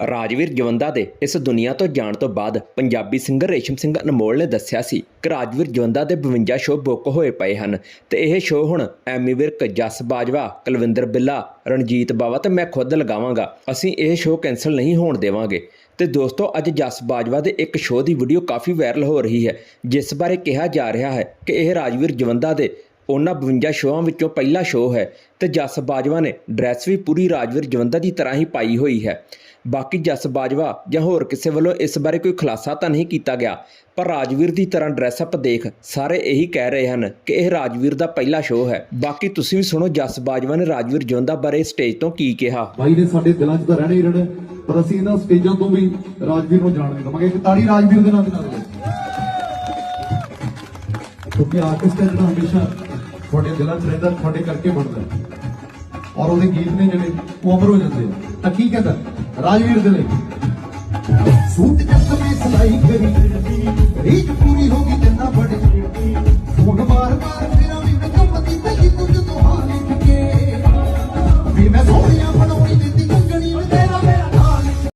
ਰਾਜਵੀਰ ਜਵੰਦਾ ਦੇ ਇਸ ਦੁਨੀਆ ਤੋਂ ਜਾਣ ਤੋਂ ਬਾਅਦ ਪੰਜਾਬੀ ਸਿੰਗਰ ਰੇਸ਼ਮ ਸਿੰਘ ਅਨਮੋਲ ਨੇ ਦੱਸਿਆ ਸੀ ਕਿ ਰਾਜਵੀਰ ਜਵੰਦਾ ਦੇ 52 ਸ਼ੋਅ ਬੁੱਕ ਹੋਏ ਪਏ ਹਨ ਤੇ ਇਹ ਸ਼ੋਅ ਹੁਣ ਐਮੀ ਵਿਰਕ, ਜਸ ਬਾਜਵਾ, ਕੁਲਵਿੰਦਰ ਬਿੱਲਾ, ਰਣਜੀਤ ਬਾਵਾ ਤੇ ਮੈਂ ਖੁਦ ਲਗਾਵਾਂਗਾ। ਅਸੀਂ ਇਹ ਸ਼ੋਅ ਕੈਨਸਲ ਨਹੀਂ ਹੋਣ ਦੇਵਾਂਗੇ। ਤੇ ਦੋਸਤੋ, ਅੱਜ ਜਸ ਬਾਜਵਾ ਦੇ ਇੱਕ ਸ਼ੋਅ ਦੀ ਵੀਡੀਓ ਕਾਫੀ ਵਾਇਰਲ ਹੋ ਰਹੀ ਹੈ, ਜਿਸ ਬਾਰੇ ਕਿਹਾ ਜਾ ਰਿਹਾ ਹੈ ਕਿ ਇਹ ਰਾਜਵੀਰ ਜਵੰਦਾ ਦੇ ਉਹਨਾਂ 52 ਸ਼ੋਆਂ ਵਿੱਚੋਂ ਪਹਿਲਾ ਸ਼ੋਅ ਹੈ ਤੇ ਜਸ ਬਾਜਵਾ ਨੇ ਡਰੈਸ ਵੀ ਪੂਰੀ ਰਾਜਵੀਰ ਜਵੰਦਾ ਦੀ ਤਰ੍ਹਾਂ ਹੀ ਪਾਈ ਹੋਈ ਹੈ। ਬਾਕੀ ਜਸ ਬਾਜਵਾ ਜਾਂ ਹੋਰ ਕਿਸੇ ਵੱਲੋਂ ਇਸ ਬਾਰੇ ਕੋਈ ਖੁਲਾਸਾ ਤਾਂ ਨਹੀਂ ਕੀਤਾ ਗਿਆ, ਪਰ ਰਾਜਵੀਰ ਦੀ ਤਰ੍ਹਾਂ ਡਰੈਸ ਅਪ ਦੇਖ ਸਾਰੇ ਇਹੀ ਕਹਿ ਰਹੇ ਹਨ ਕਿ ਇਹ ਰਾਜਵੀਰ ਦਾ ਪਹਿਲਾ ਸ਼ੋਅ ਹੈ। ਬਾਕੀ ਤੁਸੀਂ ਵੀ ਸੁਣੋ ਜਸ ਬਾਜਵਾ ਨੇ ਰਾਜਵੀਰ ਜਵੰਦਾ ਬਾਰੇ ਸਟੇਜ ਤੋਂ ਕੀ ਕਿਹਾ। ਭਾਈ ਨੇ ਸਾਡੇ ਦਿਲਾਂ 'ਚ ਤਾਂ ਰਹਿਣਾ ਹੀ ਰਹਿਣਾ ਪਰ ਅਸੀਂ ਇਹਨਾਂ ਸਟੇਜਾਂ ਤੋਂ ਵੀ ਰਾਜਵੀਰ ਨੂੰ ਜਾਣ ਨਹੀਂ ਦਵਾਂਗੇ। ਤਾੜੀ ਰਾਜਵੀਰ ਦੇ ਨਾਮ ਨਾਲ ਕਿਉਂਕਿ ਆਰਟਿਸਟ ਹੈ ਜਿਹੜਾ ਹਮੇਸ਼ਾ ਤੁਹਾਡੇ ਦਿਲਾਂ 'ਚ ਰਹਿੰਦਾ, ਤੁਹਾਡੇ ਕਰਕੇ ਬਣਦਾ। ਔਰ ਉਹਦੇ ਗੀਤ ਨੇ ਜਿਹੜੇ ਉਹ ਅਮਰ ਹੋ ਜਾਂਦੇ ਆ। ਤਾਂ ਕੀ ਕਹਿੰਦਾ? ਰਾਜਵੀਰ ਦੇ ਲਈ। ਸੂਟ ਜੱਟ ਮੈਂ ਸਲਾਈ ਕਰੀ ਰੀਤ